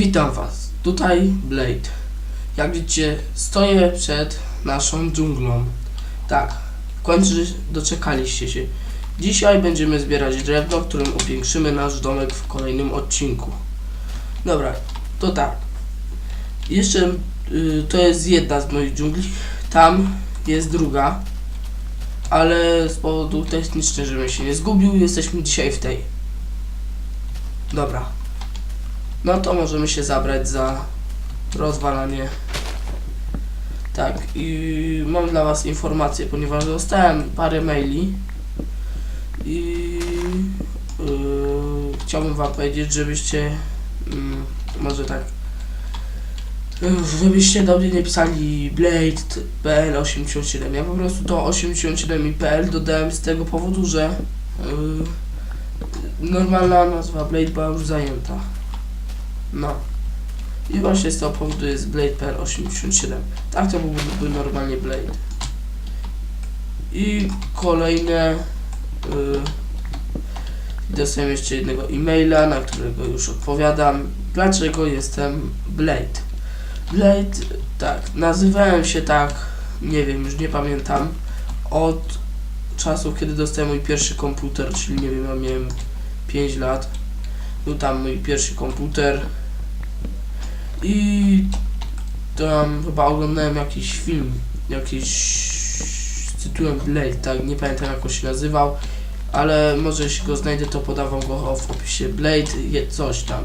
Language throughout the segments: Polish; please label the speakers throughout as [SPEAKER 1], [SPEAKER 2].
[SPEAKER 1] Witam Was, tutaj Blade. Jak widzicie, stoję przed naszą dżunglą. Tak, w końcu doczekaliście się. Dzisiaj będziemy zbierać drewno, którym upiększymy nasz domek w kolejnym odcinku. Dobra, to tak. Jeszcze to jest jedna z moich dżungli. Tam jest druga. Ale z powodu technicznych, żebym się nie zgubił, jesteśmy dzisiaj w tej. Dobra. No to możemy się zabrać za rozwalanie. Tak, i mam dla Was informację, ponieważ dostałem parę maili i yy, chciałbym Wam powiedzieć, żebyście mm, może tak yy, żebyście do mnie nie pisali blade.pl87 ja po prostu to 87 i PL dodałem z tego powodu, że yy, normalna nazwa Blade była już zajęta no. I właśnie z tego powodu jest Blade PR 87. Tak to byłby normalnie Blade. I kolejne. Yy, dostałem jeszcze jednego e-maila, na którego już odpowiadam. Dlaczego jestem Blade? Blade, tak, nazywałem się tak, nie wiem, już nie pamiętam, od czasu, kiedy dostałem mój pierwszy komputer, czyli nie wiem, ja miałem 5 lat. Był tam mój pierwszy komputer. I tam chyba oglądałem jakiś film, jakiś z tytułem Blade, tak, nie pamiętam jak on się nazywał, ale może jeśli go znajdę, to podawam go w opisie Blade, coś tam.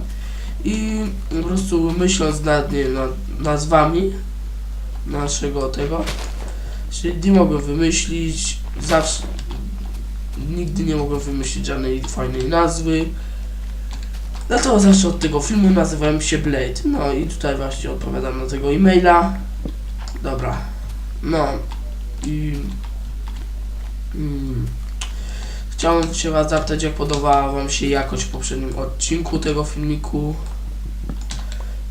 [SPEAKER 1] I po prostu myśląc nad, nie, nad nazwami naszego tego, czyli nie mogłem wymyślić, zawsze, nigdy nie mogłem wymyślić żadnej fajnej nazwy, Dlatego zawsze od tego filmu nazywałem się Blade. No i tutaj właśnie odpowiadam na tego e-maila. Dobra. No. I... Mm, chciałem się was zapytać, jak podobała wam się jakość w poprzednim odcinku tego filmiku.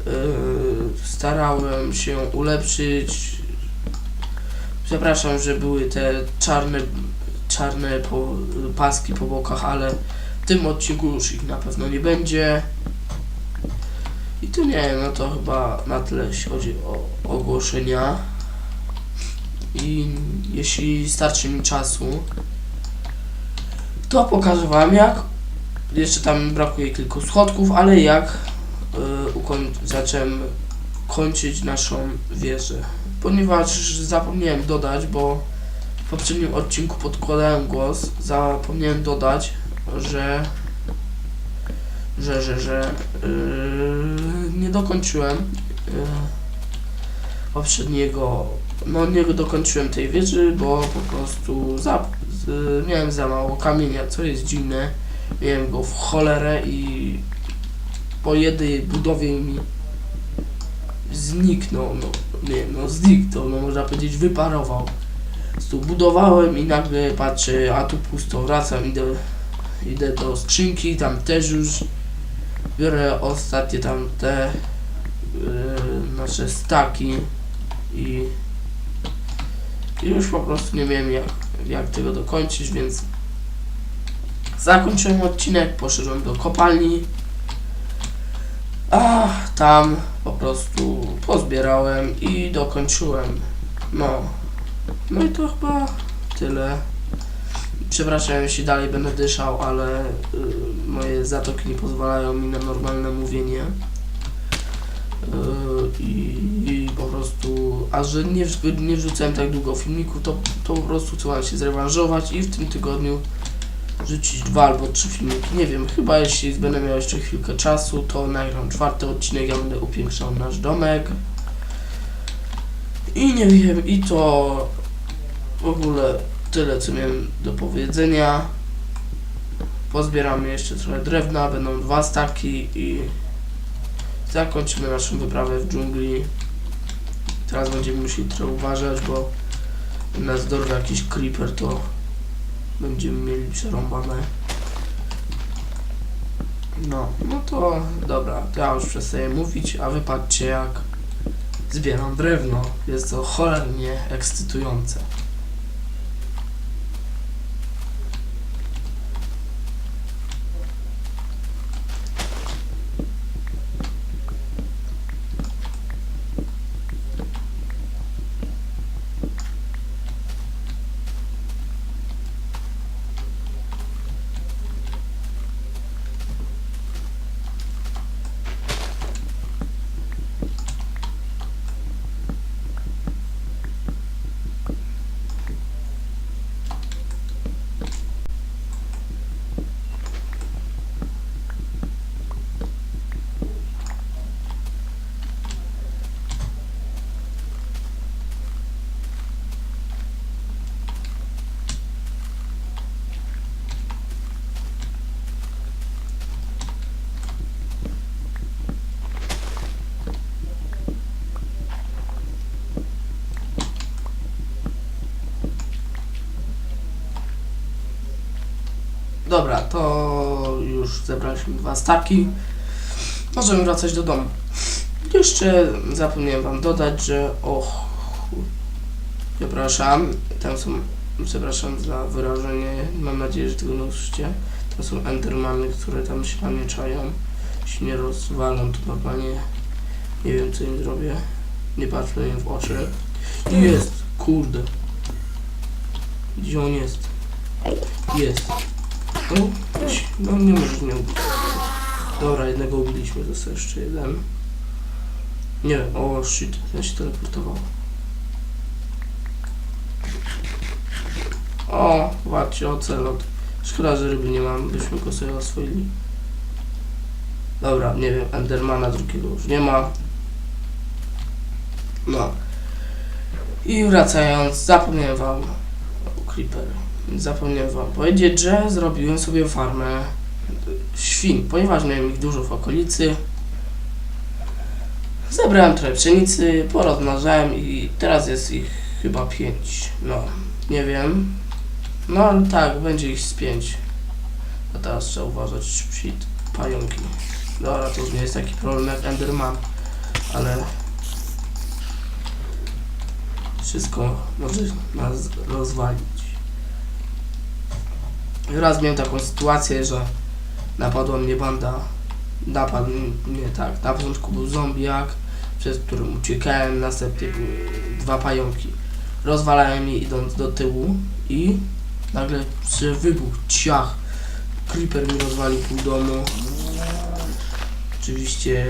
[SPEAKER 1] Yy, starałem się ulepszyć. Przepraszam, że były te czarne, czarne po, paski po bokach, ale w tym odcinku już ich na pewno nie będzie. I tu nie wiem, no to chyba na tyle jeśli chodzi o ogłoszenia. I jeśli starczy mi czasu, to pokażę wam jak. Jeszcze tam brakuje kilku schodków, ale jak y, ukoń- zacząłem kończyć naszą wieżę. Ponieważ zapomniałem dodać, bo w poprzednim odcinku podkładałem głos, zapomniałem dodać, że że, że, że yy, nie dokończyłem yy, poprzedniego, no nie dokończyłem tej wieży, bo po prostu za, z, miałem za mało kamienia, co jest dziwne, miałem go w cholerę i po jednej budowie mi zniknął, no nie no zniknął, no można powiedzieć wyparował. Tu budowałem i nagle patrzę, a tu pusto, wracam, idę idę do skrzynki, tam też już biorę ostatnie tam te yy, nasze staki i, i już po prostu nie wiem jak, jak tego dokończyć, więc zakończyłem odcinek, poszedłem do kopalni a tam po prostu pozbierałem i dokończyłem. No. No i to chyba tyle. Przepraszam, jeśli dalej będę dyszał, ale y, moje zatoki nie pozwalają mi na normalne mówienie. Y, i, po prostu, a że nie, nie wrzucałem tak długo filmików, to, to po prostu chcę się zrewanżować i w tym tygodniu rzucić dwa albo trzy filmiki. Nie wiem, chyba jeśli będę miał jeszcze chwilkę czasu, to nagram czwarty odcinek, ja będę upiększał nasz domek. I nie wiem, i to w ogóle tyle, co miałem do powiedzenia. Pozbieramy jeszcze trochę drewna, będą dwa staki i zakończymy naszą wyprawę w dżungli. Teraz będziemy musieli trochę uważać, bo nas dorwie jakiś creeper, to będziemy mieli przerąbane. No, no to dobra, to ja już przestaję mówić, a wy patrzcie jak zbieram drewno. Jest to cholernie ekscytujące. Dobra, to już zebraliśmy dwa staki. Możemy wracać do domu. Jeszcze zapomniałem wam dodać, że och, przepraszam, tam są, przepraszam za wyrażenie, mam nadzieję, że tego nie usłyszycie. To są endermany, które tam się na. Jeśli nie rozwalam, to normalnie nie wiem, co im zrobię. Nie patrzę im w oczy. Jest, kurde. Gdzie on jest? Jest. No, weź, no nie możesz ubić. Dobra, jednego ubiliśmy, został jeszcze jeden. Nie, o shit, ja się teleportował. O, patrzcie, ocelot. Szkoda, że ryby nie mam, byśmy go sobie oswoili. Dobra, nie wiem, Endermana drugiego już nie ma. No. I wracając, zapomniałem wam o Creeper. Zapomniałem wam powiedzieć, że zrobiłem sobie farmę świn, ponieważ miałem ich dużo w okolicy. Zebrałem trochę pszenicy, porozmnażałem i teraz jest ich chyba pięć. No, nie wiem. No ale tak, będzie ich z pięć. A teraz trzeba uważać, shit, pająki. Dobra, to już nie jest taki problem jak Enderman, ale wszystko może nas rozwalić. Raz miałem taką sytuację, że napadła mnie banda, napadł mnie tak, na początku był zombiak, przez którym uciekałem, następnie były dwa pająki. Rozwalałem je idąc do tyłu i nagle przy wybuch, ciach, creeper mi rozwalił pół domu. Oczywiście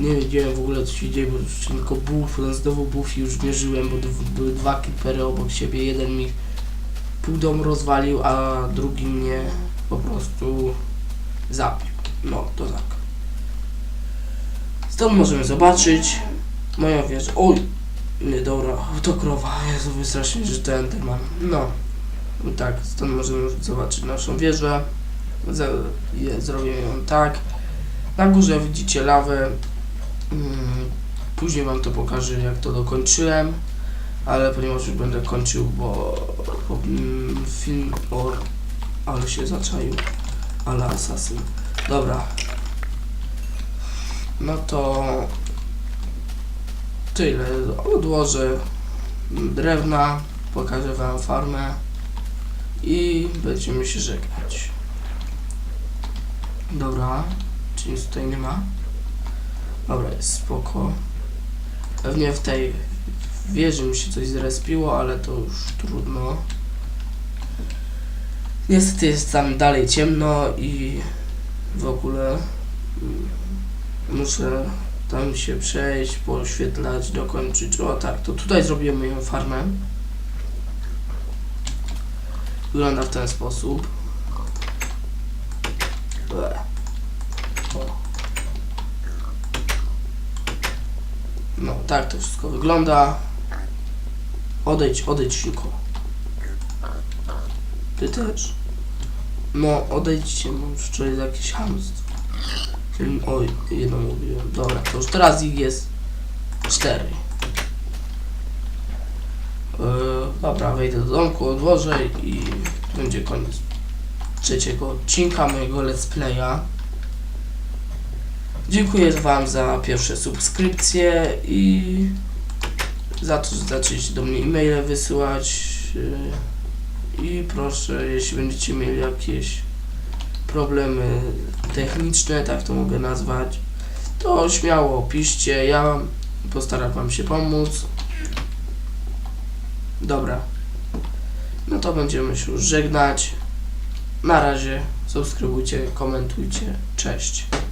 [SPEAKER 1] nie wiedziałem w ogóle co się dzieje, bo już tylko buff, potem znowu buff i już nie żyłem, bo były dwa creepery obok siebie, jeden mi pół domu rozwalił, a drugi mnie po prostu zabił. No, to tak. Stąd możemy zobaczyć moją wieżę. Oj! Nie, dobra, to krowa. Jezu, wystraszył mnie, że to Enderman. No. I tak, stąd możemy zobaczyć naszą wieżę. Z- je- Zrobię ją tak. Na górze widzicie lawę. Mm, Później wam to pokażę, jak to dokończyłem. Ale ponieważ już będę kończył, bo, bo mm, film o... Ale się zaczaił. Ale asasyn. Dobra. No to... Tyle. Odłożę drewna, pokażę wam farmę i będziemy się żegnać. Dobra. Czy nic tutaj nie ma? Dobra, jest spoko. Pewnie w tej wieży mi się coś zrespiło, ale to już trudno. Niestety jest tam dalej ciemno i w ogóle mm, muszę tam się przejść, poświetlać, dokończyć. O tak, to tutaj zrobiłem moją farmę. Wygląda w ten sposób. No, tak to wszystko wygląda. Odejdź, odejdź, Siuko. Ty też. No, odejdźcie, bo wczoraj jakieś hamstwo. Oj, jedną mówiłem. Dobra, to już teraz ich jest cztery. Yy, dobra, wejdę do domku, odłożę i będzie koniec trzeciego odcinka mojego let's playa. Dziękuję Wam za pierwsze subskrypcje i za to, że zaczęliście do mnie e-maile wysyłać. yy, I proszę, jeśli będziecie mieli jakieś problemy techniczne, tak to mogę nazwać, to śmiało piszcie. Ja postaram Wam się pomóc. Dobra. No to będziemy się już żegnać. Na razie subskrybujcie, komentujcie. Cześć.